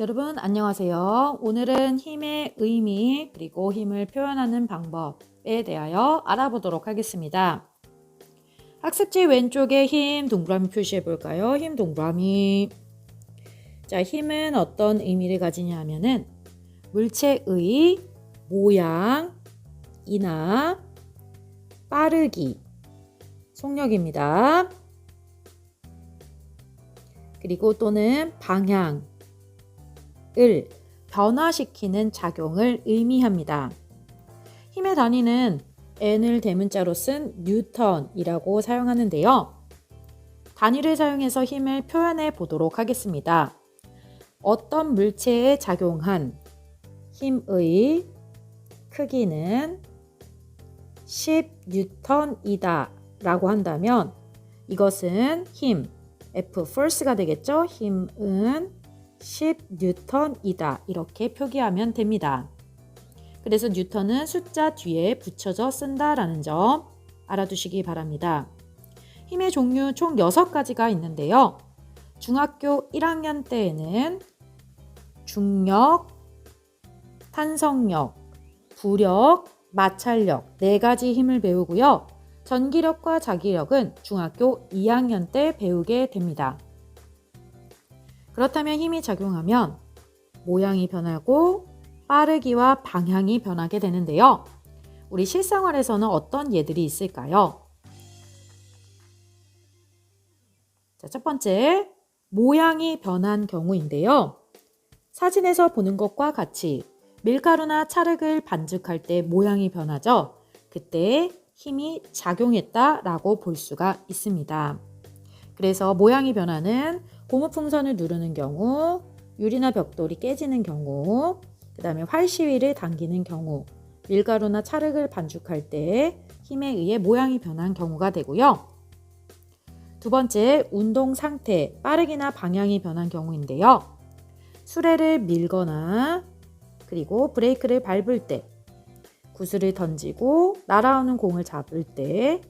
여러분 안녕하세요. 오늘은 힘의 의미 그리고 힘을 표현하는 방법에 대하여 알아보도록 하겠습니다. 학습지 왼쪽에 힘 동그라미 표시해 볼까요? 힘 동그라미. 자, 힘은 어떤 의미를 가지냐 하면은 물체의 모양이나 빠르기 속력입니다. 그리고 또는 방향 을 변화시키는 작용을 의미합니다. 힘의 단위는 n을 대문자로 쓴 뉴턴이라고 사용하는데요. 단위를 사용해서 힘을 표현해 보도록 하겠습니다. 어떤 물체에 작용한 힘의 크기는 10뉴턴이다 라고 한다면 이것은 힘, F force가 되겠죠? 힘은 10뉴턴이다. 이렇게 표기하면 됩니다. 그래서 뉴턴은 숫자 뒤에 붙여져 쓴다라는 점 알아두시기 바랍니다. 힘의 종류 총 6가지가 있는데요. 중학교 1학년 때에는 중력, 탄성력, 부력, 마찰력 네 가지 힘을 배우고요. 전기력과 자기력은 중학교 2학년 때 배우게 됩니다. 그렇다면 힘이 작용하면 모양이 변하고 빠르기와 방향이 변하게 되는데요. 우리 실생활에서는 어떤 예들이 있을까요? 자, 첫 번째, 모양이 변한 경우인데요. 사진에서 보는 것과 같이 밀가루나 찰흙을 반죽할 때 모양이 변하죠. 그때 힘이 작용했다라고 볼 수가 있습니다. 그래서 모양이 변하는 고무 풍선을 누르는 경우, 유리나 벽돌이 깨지는 경우, 그 다음에 활시위를 당기는 경우, 밀가루나 찰흙을 반죽할 때 힘에 의해 모양이 변한 경우가 되고요. 두 번째, 운동 상태, 빠르기나 방향이 변한 경우인데요. 수레를 밀거나 그리고 브레이크를 밟을 때, 구슬을 던지고 날아오는 공을 잡을 때,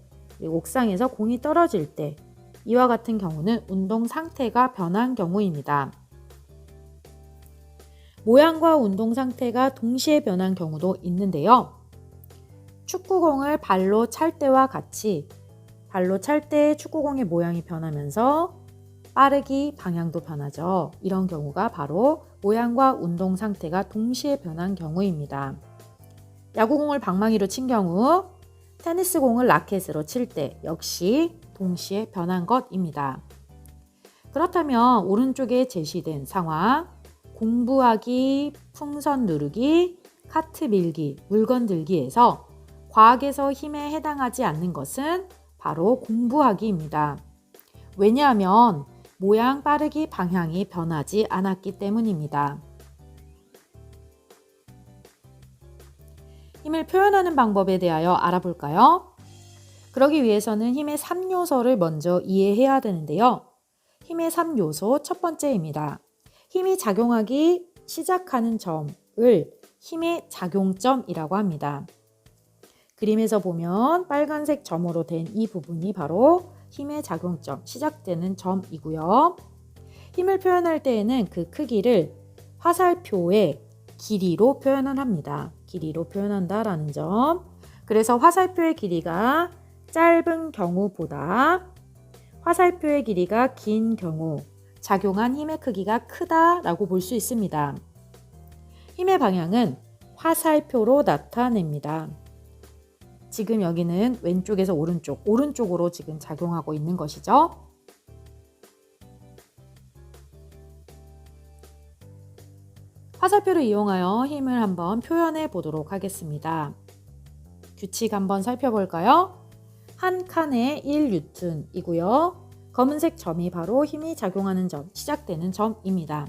옥상에서 공이 떨어질 때, 이와 같은 경우는 운동 상태가 변한 경우입니다. 모양과 운동 상태가 동시에 변한 경우도 있는데요. 축구공을 발로 찰 때와 같이 발로 찰 때 축구공의 모양이 변하면서 빠르기 방향도 변하죠. 이런 경우가 바로 모양과 운동 상태가 동시에 변한 경우입니다. 야구공을 방망이로 친 경우, 테니스 공을 라켓으로 칠 때 역시 동시에 변한 것입니다. 그렇다면 오른쪽에 제시된 상황, 공부하기, 풍선 누르기, 카트 밀기, 물건 들기에서 과학에서 힘에 해당하지 않는 것은 바로 공부하기입니다. 왜냐하면 모양 빠르기 방향이 변하지 않았기 때문입니다. 힘을 표현하는 방법에 대하여 알아볼까요? 그러기 위해서는 힘의 3요소를 먼저 이해해야 되는데요. 힘의 3요소 첫 번째입니다. 힘이 작용하기 시작하는 점을 힘의 작용점이라고 합니다. 그림에서 보면 빨간색 점으로 된 이 부분이 바로 힘의 작용점, 시작되는 점이고요. 힘을 표현할 때에는 그 크기를 화살표의 길이로 표현을 합니다. 길이로 표현한다라는 점. 그래서 화살표의 길이가 짧은 경우보다 화살표의 길이가 긴 경우 작용한 힘의 크기가 크다라고 볼 수 있습니다. 힘의 방향은 화살표로 나타냅니다. 지금 여기는 왼쪽에서 오른쪽, 오른쪽으로 지금 작용하고 있는 것이죠. 화살표를 이용하여 힘을 한번 표현해 보도록 하겠습니다. 규칙 한번 살펴볼까요? 한 칸에 1뉴턴이고요. 검은색 점이 바로 힘이 작용하는 점, 시작되는 점입니다.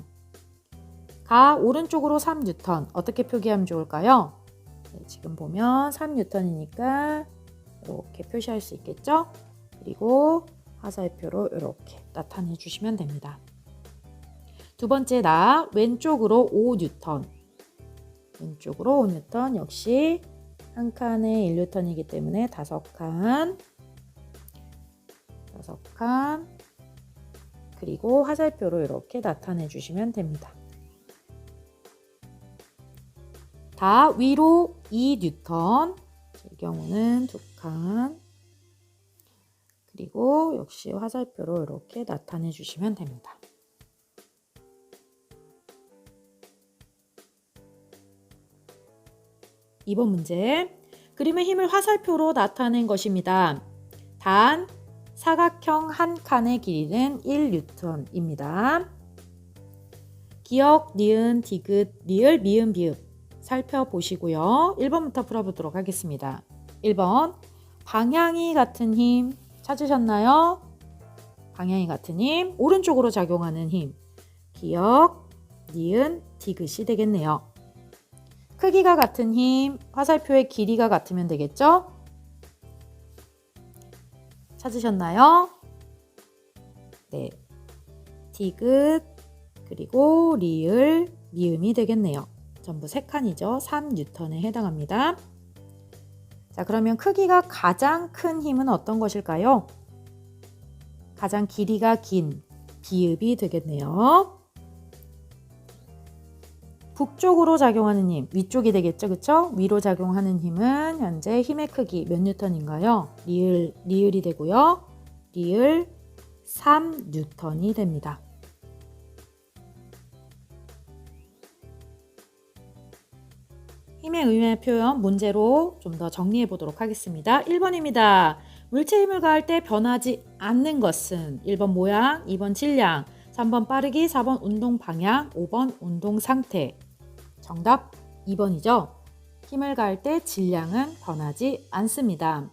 가 오른쪽으로 3뉴턴 어떻게 표기하면 좋을까요? 네, 지금 보면 3뉴턴이니까 이렇게 표시할 수 있겠죠? 그리고 화살표로 이렇게 나타내 주시면 됩니다. 두 번째 나 왼쪽으로 5뉴턴 왼쪽으로 5뉴턴 역시 한 칸에 1루턴이기 때문에 다섯 칸, 다섯 칸, 그리고 화살표로 이렇게 나타내 주시면 됩니다. 다 위로 2뉴턴, 제 경우는 두 칸, 그리고 역시 화살표로 이렇게 나타내 주시면 됩니다. 2번 문제. 그림의 힘을 화살표로 나타낸 것입니다. 단 사각형 한 칸의 길이는 1뉴턴입니다. 기억, 니은, 디귿, 리을, 미음, 비읍 살펴보시고요. 1번부터 풀어보도록 하겠습니다. 1번 방향이 같은 힘 찾으셨나요? 방향이 같은 힘 오른쪽으로 작용하는 힘 기억, 니은, 디귿이 되겠네요. 크기가 같은 힘 화살표의 길이가 같으면 되겠죠? 찾으셨나요? 네. 디귿 그리고 리을 미음이 되겠네요. 전부 3칸이죠. 3뉴턴에 해당합니다. 자, 그러면 크기가 가장 큰 힘은 어떤 것일까요? 가장 길이가 긴 비읍이 되겠네요. 북쪽으로 작용하는 힘, 위쪽이 되겠죠, 그쵸? 위로 작용하는 힘은 현재 힘의 크기 몇 뉴턴인가요? 리을, 리을이 되고요. 리을 3 뉴턴이 됩니다. 힘의 의미의 표현 문제로 좀 더 정리해 보도록 하겠습니다. 1번입니다. 물체 힘을 가할 때 변하지 않는 것은 1번 모양, 2번 질량, 3번 빠르기, 4번 운동 방향, 5번 운동 상태. 정답 2번이죠. 힘을 가할 때 질량은 변하지 않습니다.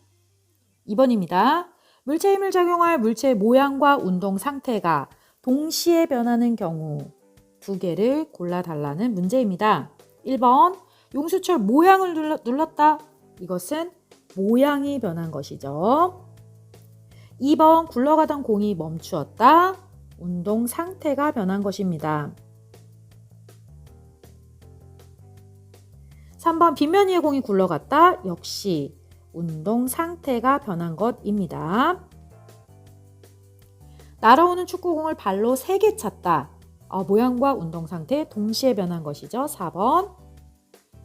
2번입니다. 물체 힘을 작용할 물체의 모양과 운동 상태가 동시에 변하는 경우 두 개를 골라달라는 문제입니다. 1번 용수철 모양을 눌렀다. 이것은 모양이 변한 것이죠. 2번 굴러가던 공이 멈추었다. 운동 상태가 변한 것입니다. 3번 빗면 위에 공이 굴러갔다. 역시 운동 상태가 변한 것입니다. 날아오는 축구공을 발로 3개 찼다. 어, 모양과 운동 상태 동시에 변한 것이죠. 4번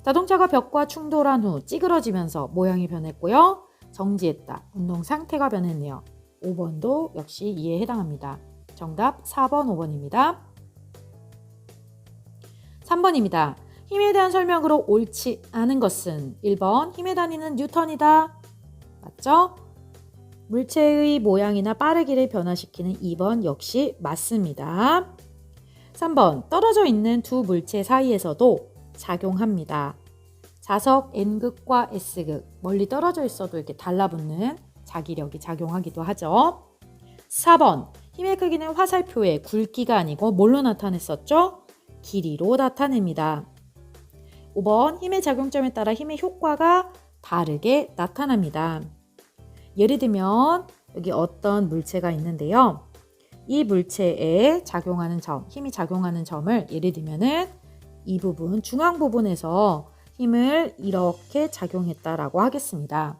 자동차가 벽과 충돌한 후 찌그러지면서 모양이 변했고요. 정지했다. 운동 상태가 변했네요. 5번도 역시 이에 해당합니다. 정답 4번, 5번입니다. 3번입니다. 힘에 대한 설명으로 옳지 않은 것은 1번 힘의 단위는 뉴턴이다. 맞죠? 물체의 모양이나 빠르기를 변화시키는 2번 역시 맞습니다. 3번 떨어져 있는 두 물체 사이에서도 작용합니다. 자석 N극과 S극 멀리 떨어져 있어도 이렇게 달라붙는 자기력이 작용하기도 하죠. 4번 힘의 크기는 화살표의 굵기가 아니고 뭘로 나타냈었죠? 길이로 나타냅니다. 5번 힘의 작용점에 따라 힘의 효과가 다르게 나타납니다. 예를 들면 여기 어떤 물체가 있는데요. 이 물체에 작용하는 점, 힘이 작용하는 점을 예를 들면은 이 부분, 중앙 부분에서 힘을 이렇게 작용했다라고 하겠습니다.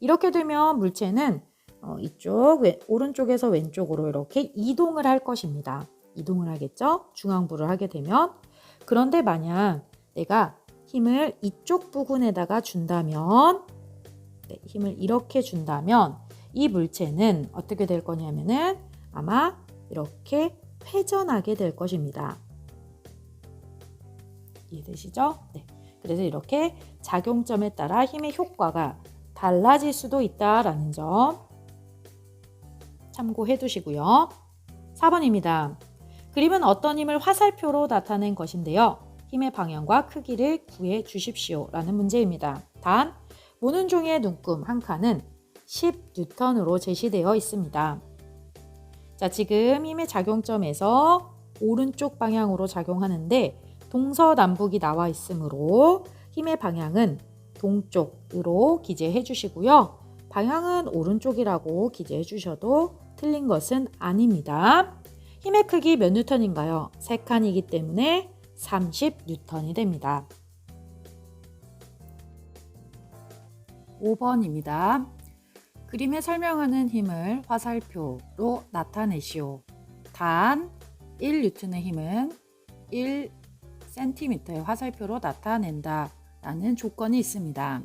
이렇게 되면 물체는 어, 이쪽 왼, 오른쪽에서 왼쪽으로 이렇게 이동을 할 것입니다. 이동을 하겠죠? 중앙부를 하게 되면 그런데 만약 내가 힘을 이쪽 부분에다가 준다면 네, 힘을 이렇게 준다면 이 물체는 어떻게 될 거냐면은 아마 이렇게 회전하게 될 것입니다. 이해되시죠? 네. 그래서 이렇게 작용점에 따라 힘의 효과가 달라질 수도 있다라는 점 참고해 두시고요. 4번입니다. 그림은 어떤 힘을 화살표로 나타낸 것인데요. 힘의 방향과 크기를 구해 주십시오. 라는 문제입니다. 단, 모는 종이의 눈금 한 칸은 10뉴턴으로 제시되어 있습니다. 자, 지금 힘의 작용점에서 오른쪽 방향으로 작용하는데 동서남북이 나와 있으므로 힘의 방향은 동쪽으로 기재해 주시고요. 방향은 오른쪽이라고 기재해 주셔도 틀린 것은 아닙니다. 힘의 크기 몇 뉴턴인가요? 3칸이기 때문에 30뉴턴이 됩니다. 5번입니다. 그림에 설명하는 힘을 화살표로 나타내시오. 단 1뉴턴의 힘은 1cm의 화살표로 나타낸다. 라는 조건이 있습니다.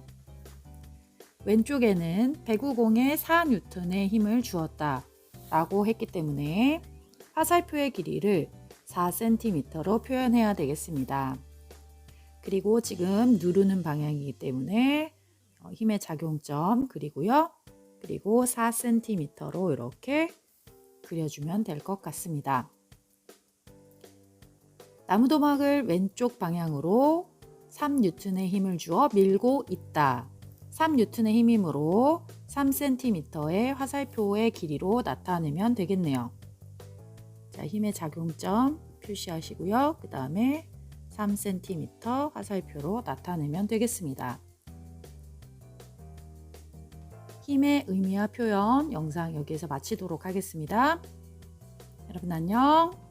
왼쪽에는 배구공에 4N의 힘을 주었다 라고 했기 때문에 화살표의 길이를 4cm로 표현해야 되겠습니다. 그리고 지금 누르는 방향이기 때문에 어, 힘의 작용점 그리고요. 그리고 4cm로 이렇게 그려주면 될 것 같습니다. 나무 도막을 왼쪽 방향으로 3N의 힘을 주어 밀고 있다. 3N의 힘이므로 3cm의 화살표의 길이로 나타내면 되겠네요. 자, 힘의 작용점 표시하시고요. 그 다음에 3cm 화살표로 나타내면 되겠습니다. 힘의 의미와 표현 영상 여기에서 마치도록 하겠습니다. 여러분 안녕.